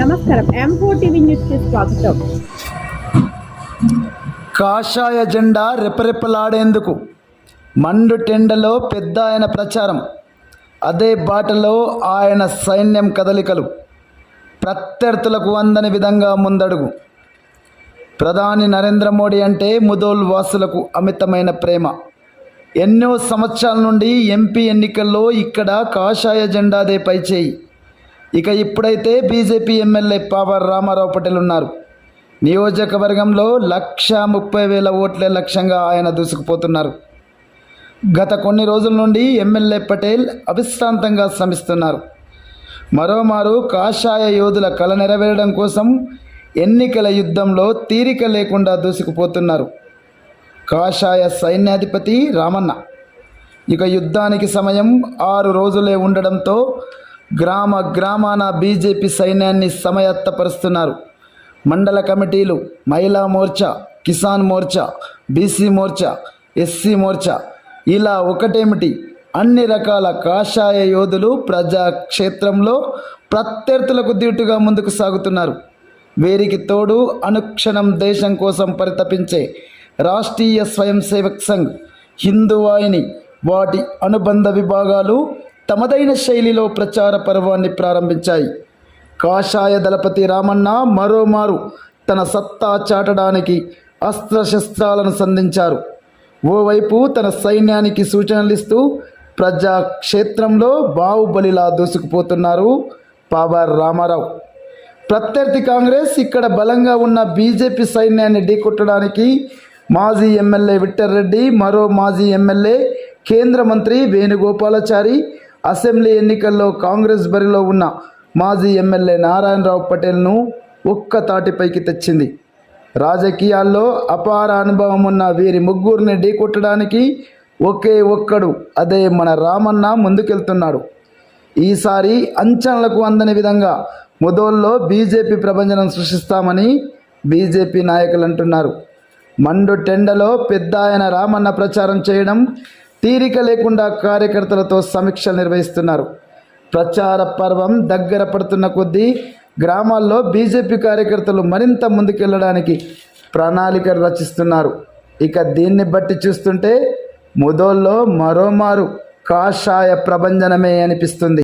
నమస్కారం. ఎంఫో టీవీ న్యూస్కి స్వాగతం. కాషాయ జెండా రెపరెపలాడేందుకు? మండు టెండలో పెద్ద ఆయన ప్రచారం. అదే బాటలో ఆయన సైన్యం కదలికలు. ప్రత్యర్థులకు అందని విధంగా ముందడుగు. ప్రధాని నరేంద్ర మోడీ అంటే ముదోల్ వాసులకు అమితమైన ప్రేమ. ఎన్నో సంవత్సరాల నుండి ఎంపీ ఎన్నికల్లో ఇక్కడ కాషాయ జెండాదే పైచేయి. ఇక ఇప్పుడైతే బీజేపీ ఎమ్మెల్యే పావర్ రామారావు పటేల్ ఉన్నారు. నియోజకవర్గంలో లక్ష ముప్పై వేల ఓట్ల లక్ష్యంగా ఆయన దూసుకుపోతున్నారు. గత కొన్ని రోజుల నుండి ఎమ్మెల్యే పటేల్ అవిశ్రాంతంగా శ్రమిస్తున్నారు. మరోమారు కాషాయ యోధుల కళ నెరవేరడం కోసం ఎన్నికల యుద్ధంలో తీరిక లేకుండా దూసుకుపోతున్నారు. కాషాయ సైన్యాధిపతి రామన్న. ఇక యుద్ధానికి సమయం ఆరు రోజులే ఉండడంతో గ్రామ గ్రామాన బీజేపీ సైన్యాన్ని సమయత్తపరుస్తున్నారు. మండల కమిటీలు మహిళా మోర్చా కిసాన్ మోర్చా బీసీ మోర్చా ఎస్సీ మోర్చా ఇలా ఒకటేమిటి? అన్ని రకాల కాషాయ యోధులు ప్రజాక్షేత్రంలో ప్రత్యర్థులకు దీటుగా ముందుకు సాగుతున్నారు. వీరికి తోడు అనుక్షణం దేశం కోసం పరితపించే రాష్ట్రీయ స్వయం సేవక్ సంఘ్ హిందువాయిని వాటి అనుబంధ విభాగాలు తమదైన శైలిలో ప్రచార పర్వాన్ని ప్రారంభించాయి. కాషాయ దళపతి రామన్న మరోమారు తన సత్తా చాటడానికి అస్త్రశస్త్రాలను సంధించారు. ఓవైపు తన సైన్యానికి సూచనలిస్తూ ప్రజాక్షేత్రంలో బాహుబలిలా దూసుకుపోతున్నారు పావార్ రామారావు. ప్రత్యర్థి కాంగ్రెస్ ఇక్కడ బలంగా ఉన్న బీజేపీ సైన్యాన్ని ఢీకొట్టడానికి మాజీ ఎమ్మెల్యే విట్టర్రెడ్డి మరో మాజీ ఎమ్మెల్యే కేంద్ర మంత్రి వేణుగోపాలాచారి అసెంబ్లీ ఎన్నికల్లో కాంగ్రెస్ బరిలో ఉన్న మాజీ ఎమ్మెల్యే నారాయణరావు పటేల్ను ఒక్క తాటిపైకి తెచ్చింది. రాజకీయాల్లో అపార అనుభవం ఉన్న వీరి ముగ్గురిని ఢీకొట్టడానికి ఒకే ఒక్కడు అదే మన రామన్న ముందుకెళ్తున్నాడు. ఈసారి అంచనలకు అందని విధంగా ముదోల్లో బీజేపీ ప్రభంజనం సృష్టిస్తామని బీజేపీ నాయకులు అంటున్నారు. మండు టెండలో పెద్ద ఆయన రామన్న ప్రచారం చేయడం తీరిక లేకుండా కార్యకర్తలతో సమీక్షలు నిర్వహిస్తున్నారు. ప్రచార పర్వం దగ్గర పడుతున్న కొద్దీ గ్రామాల్లో బీజేపీ కార్యకర్తలు మరింత ముందుకెళ్ళడానికి ప్రణాళికలు రచిస్తున్నారు. ఇక దీన్ని బట్టి చూస్తుంటే ముదోల్లో మరోమారు కాషాయ ప్రభంజనమే అనిపిస్తుంది.